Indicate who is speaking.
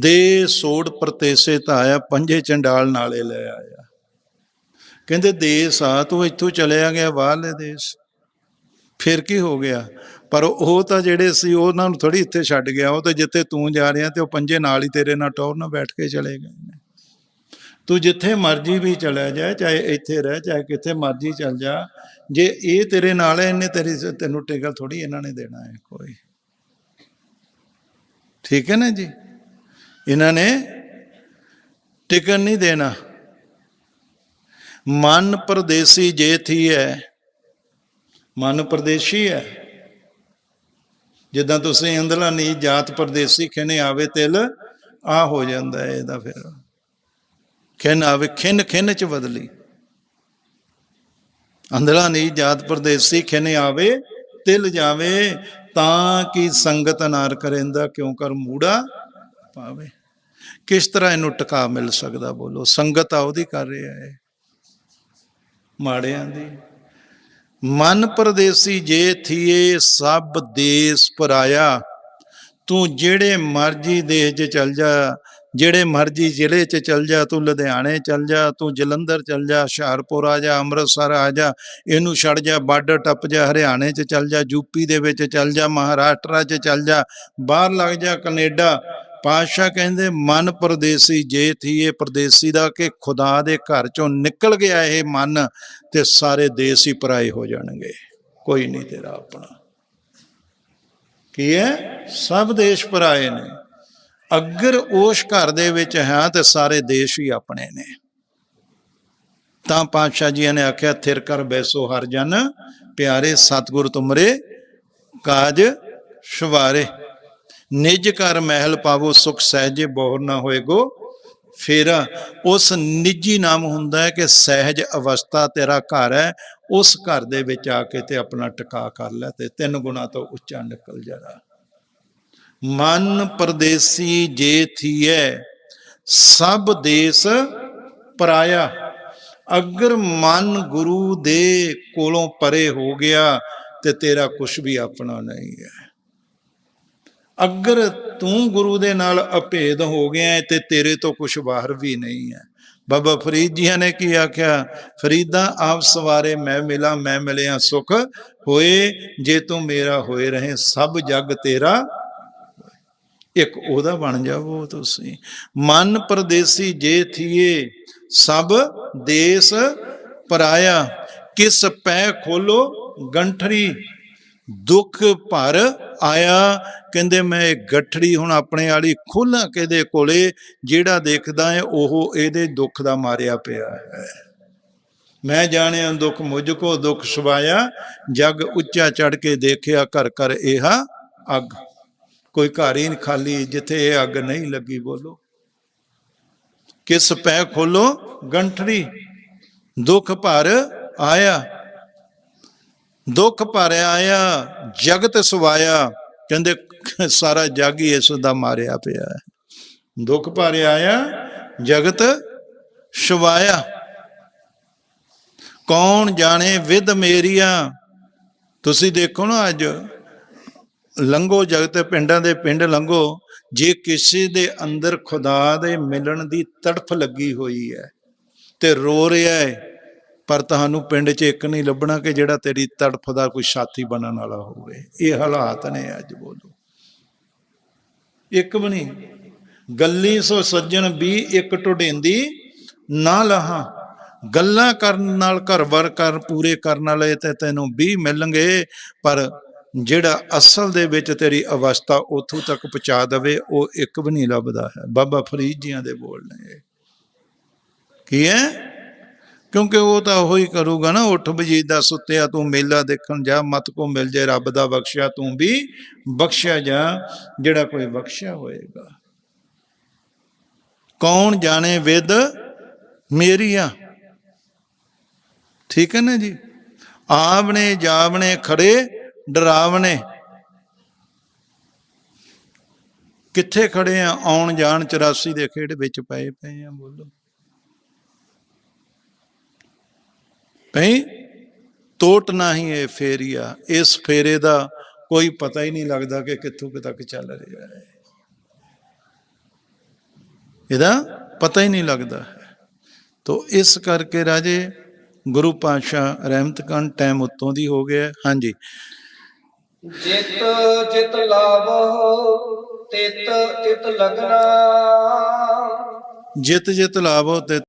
Speaker 1: ਦੇ ਸੋੜ ਪ੍ਰਤੇਸੇ ਧਾਇਆ ਪੰਜੇ ਚੰਡਾਲ ਨਾਲੇ ਲੈ ਆਇਆ। ਕਹਿੰਦੇ, ਦੇਸ ਆ, ਤੂੰ ਇੱਥੋਂ ਚਲਿਆ ਗਿਆ, ਬਾਹਰਲੇ ਦੇਸ਼। ਫਿਰ ਕੀ ਹੋ ਗਿਆ? ਪਰ ਉਹ ਤਾਂ ਜਿਹੜੇ ਸੀ ਉਹਨਾਂ ਨੂੰ ਥੋੜੀ ਇੱਥੇ ਛੱਡ ਗਿਆ। ਉਹ ਤਾਂ ਜਿੱਥੇ ਤੂੰ ਜਾ ਰਿਹਾ ਤੇ ਉਹ ਪੰਜੇ ਨਾਲ ਹੀ ਤੇਰੇ ਨਾਲ ਟੌਰ ਨਾਲ ਬੈਠ ਕੇ ਚਲੇ ਗਏ ਨੇ। ਤੂੰ ਜਿੱਥੇ ਮਰਜ਼ੀ ਵੀ ਚਲਾ ਜਾ, ਚਾਹੇ ਇੱਥੇ ਰਹਿ, ਚਾਹੇ ਕਿੱਥੇ ਮਰਜ਼ੀ ਚੱਲ ਜਾ। ਜੇ ਇਹ ਤੇਰੇ ਨਾਲ ਹੈ, ਇਹਨੇ ਤੇਰੀ ਤੈਨੂੰ ਟਿਕਲ ਥੋੜੀ ਇਹਨਾਂ ਨੇ ਦੇਣਾ ਹੈ, ਕੋਈ। ਠੀਕ ਹੈ ਨਾ ਜੀ? ਇਹਨਾਂ ਨੇ ਟਿਕਣ ਨਹੀਂ ਦੇਣਾ। ਮਨ ਪਰਦੇਸੀ ਜੇ ਥੀ ਹੈ ਮਨ ਪਰਦੇਸੀ ਹੈ ਜਿੱਦਾਂ ਤੁਸੀਂ ਅੰਦਲਾ ਨਹੀਂ ਜਾਤ ਪਰਦੇਸੀ ਖਿਨੇ ਆਵੇ ਤਿਲ, ਆ ਹੋ ਜਾਂਦਾ ਹੈ ਇਹਦਾ ਫਿਰ। ਖਿਨ ਆਵੇ, ਖਿਨ ਖਿਨ ਚ ਬਦਲੀ। ਅੰਦਲਾ ਨਹੀਂ ਜਾਤ ਪਰਦੇਸੀ ਖਿਨੇ ਆਵੇ, ਤਿਲ ਜਾਵੇ, ਤਾਂ ਕਿ ਸੰਗਤ ਨਾਰ ਕਰੇਂਦਾ, ਕਿਉਂ ਕਰ ਮੂੜਾ? ਪਾਵੇ। ਕਿਸ ਤਰ੍ਹਾਂ ਇਹਨੂੰ ਟਿਕਾ ਮਿਲ ਸਕਦਾ ਬੋਲੋ? ਸੰਗਤ ਆ, ਉਹਦੀ ਕਰ ਰਿਹਾ ਹੈ ਮਾੜਿਆਂ ਦੀ। ਮਨ ਪਰਦੇਸੀ ਜੇ ਥੀਏ, ਸਭ ਦੇਸ ਪਰਾਇਆ ਤੂੰ ਜਿਹੜੇ ਮਰਜ਼ੀ ਦੇਸ਼ 'ਚ ਚਲ ਜਾ, ਜਿਹੜੇ ਮਰਜ਼ੀ ਜ਼ਿਲ੍ਹੇ 'ਚ ਚੱਲ ਜਾ, ਤੂੰ ਲੁਧਿਆਣੇ ਚੱਲ ਜਾ, ਤੂੰ ਜਲੰਧਰ ਚੱਲ ਜਾ, ਹੁਸ਼ਿਆਰਪੁਰ ਆ ਜਾ, ਅੰਮ੍ਰਿਤਸਰ ਆ ਜਾ, ਇਹਨੂੰ ਛੱਡ ਜਾ ਬਾਰਡਰ ਟੱਪ ਜਾ, ਹਰਿਆਣੇ 'ਚ ਚੱਲ ਜਾ ਯੂਪੀ ਦੇ ਵਿੱਚ ਚੱਲ ਜਾ, ਮਹਾਰਾਸ਼ਟਰ 'ਚ ਚਲ ਜਾ, ਬਾਹਰ ਲੱਗ ਜਾ, ਕੈਨੇਡਾ ਪਾਤਸ਼ਾਹ ਕਹਿੰਦੇ, ਮਨ ਪਰਦੇਸੀ ਜੇ ਥੀਏ ਪਰਦੇਸੀ ਦਾ ਕਿ ਖੁਦਾ ਦੇ ਘਰ ਚੋਂ ਨਿਕਲ ਗਿਆ ਇਹ ਮਨ ਤੇ ਸਾਰੇ ਦੇਸ਼ ਹੀ ਪਰਾਏ ਹੋ ਜਾਣਗੇ। ਕੋਈ ਨਹੀਂ ਤੇਰਾ ਆਪਣਾ। ਕੀ ਹੈ? ਸਭ ਦੇਸ਼ ਪਰਾਏ ਨੇ। ਅਗਰ ਉਸ ਘਰ ਦੇ ਵਿੱਚ ਹੈ ਤੇ ਸਾਰੇ ਦੇਸ਼ ਹੀ ਆਪਣੇ ਨੇ। ਤਾਂ ਪਾਤਸ਼ਾਹ ਜੀ ਨੇ ਆਖਿਆ, ਥਿਰ ਕਰ ਬੈਸੋ ਹਰ ਜਨ, ਪਿਆਰੇ ਸਤਿਗੁਰ ਤੁਮਰੇ, ਕਾਜ ਸ਼ਵਾਰੇ। ਨਿਜ ਘਰ ਮਹਿਲ ਪਾਵੋ, ਸੁਖ ਸਹਿਜੇ ਬੋਹਰ ਨਾ ਹੋਏਗੋ। ਫਿਰ ਉਸ ਨਿੱਜੀ ਨਾਮ ਹੁੰਦਾ ਹੈ ਕਿ ਸਹਿਜ ਅਵਸਥਾ ਤੇਰਾ ਘਰ ਹੈ। ਉਸ ਘਰ ਦੇ ਵਿੱਚ ਆ ਕੇ ਤੇ ਆਪਣਾ ਟਿਕਾ ਕਰ ਲੈ ਤੇ ਤਿੰਨ ਗੁਣਾ ਤੋਂ ਉੱਚਾ ਨਿਕਲ ਜਾਣਾ ਮਨ ਪਰਦੇਸੀ ਜੇ ਥੀਐ, ਸਭ ਦੇਸ ਪਰਾਇਆ। ਅਗਰ ਮਨ ਗੁਰੂ ਦੇ ਕੋਲੋਂ ਪਰੇ ਹੋ ਗਿਆ ਤੇ ਤੇਰਾ ਕੁਝ ਵੀ ਆਪਣਾ ਨਹੀਂ ਹੈ। ਅਗਰ ਤੂੰ ਗੁਰੂ ਦੇ ਨਾਲ ਅਭੇਦ ਹੋ ਗਿਆ ਹੈ ਤੇ ਤੇਰੇ ਤੋਂ ਕੁਝ ਬਾਹਰ ਵੀ ਨਹੀਂ ਹੈ। ਬਾਬਾ ਫਰੀਦ ਜੀ ਨੇ ਕੀ ਆਖਿਆ? ਫਰੀਦਾ, ਆਪ ਸਵਾਰੇ ਮੈਂ ਮਿਲਾ, ਮੈਂ ਮਿਲਿਆ ਸੁਖ ਹੋਏ, ਜੇ ਤੂੰ ਮੇਰਾ ਹੋਏ ਰਹੇ, ਸਭ ਜਗ ਤੇਰਾ ਇੱਕ ਉਹਦਾ ਬਣ ਜਾਵੋ ਤੁਸੀਂ। ਮਨ ਪਰਦੇਸੀ ਜੇ ਥੀਏ, ਸਭ ਦੇਸ ਪਰਾਇਆ। ਕਿਸ ਪੈ ਖੋਲੋ ਗੰਠਰੀ, ਦੁੱਖ ਭਰ ਆਇਆ, ਕਹਿੰਦੇ ਮੈਂ ਇਹ ਗੱਠੜੀ ਹੁਣ ਆਪਣੇ ਵਾਲੀ ਖੋਲਾਂ ਕਿਹਦੇ ਕੋਲੇ, ਜਿਹੜਾ ਦੇਖਦਾ ਹੈ ਉਹ ਇਹਦੇ ਦੁੱਖ ਦਾ ਮਾਰਿਆ ਪਿਆ ਹੈ। ਮੈਂ ਜਾਣਿਆ ਦੁੱਖ ਮੁਝ ਕੋ, ਦੁੱਖ ਸੁਭਾਇਆ, ਜਗ ਉੱਚਾ ਚੜ ਕੇ ਦੇਖਿਆ ਘਰ ਘਰ ਇਹਾ ਅੱਗ। ਕੋਈ ਘਰ ਹੀ ਨਹੀਂ ਖਾਲੀ, ਜਿੱਥੇ ਇਹ ਅੱਗ ਨਹੀਂ ਲੱਗੀ, ਬੋਲੋ। ਕਿਸ ਪੈ ਖੋਲੋ, ਗੰਠੜੀ। ਦੁੱਖ ਭਰ ਆਇਆ ਦੁੱਖ ਭਰਿਆ ਆਇਆ ਜਗਤ ਸਵਾਇਆ ਕਹਿੰਦੇ, ਸਾਰਾ ਜਗ ਹੀ ਇਸ ਦਾ ਮਾਰਿਆ ਪਿਆ ਹੈ। ਦੁੱਖ ਭਰਿਆ ਆਇਆ ਜਗਤ ਸਵਾਇਆ ਕੌਣ ਜਾਣੇ ਵਿਦ ਮੇਰੀਆਂ? ਤੁਸੀਂ ਦੇਖੋ ਨਾ ਅੱਜ ਲੰਗੋ ਜਗਤ ਪਿੰਡਾਂ ਦੇ ਪਿੰਡ ਲੰਗੋ ਜੇ ਕਿਸੇ ਦੇ ਅੰਦਰ ਖੁਦਾ ਦੇ ਮਿਲਣ ਦੀ ਤੜਫ ਲੱਗੀ ਹੋਈ ਹੈ, ਤੇ ਰੋ ਰਿਹਾ ਹੈ ਪਰ ਤੁਹਾਨੂੰ ਪਿੰਡ 'ਚ ਇੱਕ ਨਹੀਂ ਲੱਭਣਾ ਕਿ ਜਿਹੜਾ ਤੇਰੀ ਤੜਫ ਦਾ ਕੋਈ ਸਾਥੀ ਬਣਨ ਵਾਲਾ ਹੋਵੇ। ਇਹ ਹਾਲਾਤ ਨੇ ਅੱਜ ਬੋਲੋ। ਇੱਕ ਵੀ ਨਹੀਂ। ਗੱਲੀ ਸੋ ਸੱਜਣ ਵੀ ਇੱਕ ਟੁਡੇਂਦੀ ਨਾ ਲਹਾ। ਗੱਲਾਂ ਕਰਨ ਨਾਲ ਘਰ-ਬਾਰ ਕਰ, ਪੂਰੇ ਕਰਨ ਵਾਲੇ ਤੇ ਤੈਨੂੰ 20 ਮਿਲਣਗੇ, ਪਰ ਜਿਹੜਾ ਅਸਲ ਦੇ ਵਿੱਚ ਤੇਰੀ ਅਵਸਥਾ ਉਥੋਂ ਤੱਕ ਪਹੁੰਚਾ ਦਵੇ, ਉਹ ਇੱਕ ਵੀ ਨਹੀਂ ਲੱਭਦਾ ਹੈ। ਬਾਬਾ ਫਰੀਦ ਜੀਆਂ ਦੇ ਬੋਲ ਨੇ ਕੀ ਹੈ? ਕਿਉਂਕਿ ਉਹ ਤਾਂ ਉਹ ਹੀ ਕਰੂਗਾ ਨਾ, ਉੱਠ ਬਜੀਦਾ ਸੁੱਤਿਆ, ਤੂੰ ਮੇਲਾ ਦੇਖਣ ਜਾ, ਮਤ ਕੋ ਮਿਲ ਜੇ, ਰੱਬ ਦਾ ਬਖਸ਼ਿਆ, ਤੂੰ ਵੀ ਬਖਸ਼ਿਆ ਜਾ, ਜਿਹੜਾ ਕੋਈ ਬਖਸ਼ਿਆ ਹੋਏਗਾ। ਕੌਣ ਜਾਣੇ ਵਿਦ ਮੇਰੀਆਂ ਠੀਕ ਹੈ ਨਾ ਜੀ? ਆਵਣੇ ਜਾਵਣੇ ਖੜੇ, ਡਰਾਵਣੇ। ਕਿੱਥੇ ਖੜੇ ਆ? ਆਉਣ ਜਾਣ 84 ਦੇ ਖੇਡ ਵਿੱਚ ਪਏ ਪਏ ਆ, ਬੋਲੋ। ਪਈ ਟੋਟ ਨਹੀਂ ਇਹ ਫੇਰੀਆ ਇਸ ਫੇਰੇ ਦਾ ਕੋਈ ਪਤਾ ਹੀ ਨਹੀਂ ਲੱਗਦਾ ਕਿ ਕਿੱਥੋਂ ਕਿ ਤੱਕ ਚੱਲ ਰਿਹਾ ਹੈ। ਇਹਦਾ ਪਤਾ ਹੀ ਨਹੀਂ ਲੱਗਦਾ ਹੈ। ਤੋ ਇਸ ਕਰਕੇ ਰਾਜੇ ਗੁਰੂ ਪਾਤਸ਼ਾਹ ਰਹਿਮਤ ਕਰਨ ਟਾਈਮ ਉੱਤੋਂ ਦੀ ਹੋ ਗਿਆ। ਹਾਂਜੀ।
Speaker 2: ਜਿਤ ਜਿਤ ਲਾਵੋ ਤਿਤ ਤਿਤ ਲਗਨਾ।
Speaker 1: ਜਿਤ ਜਿਤ ਲਾਭੋ ਤੇ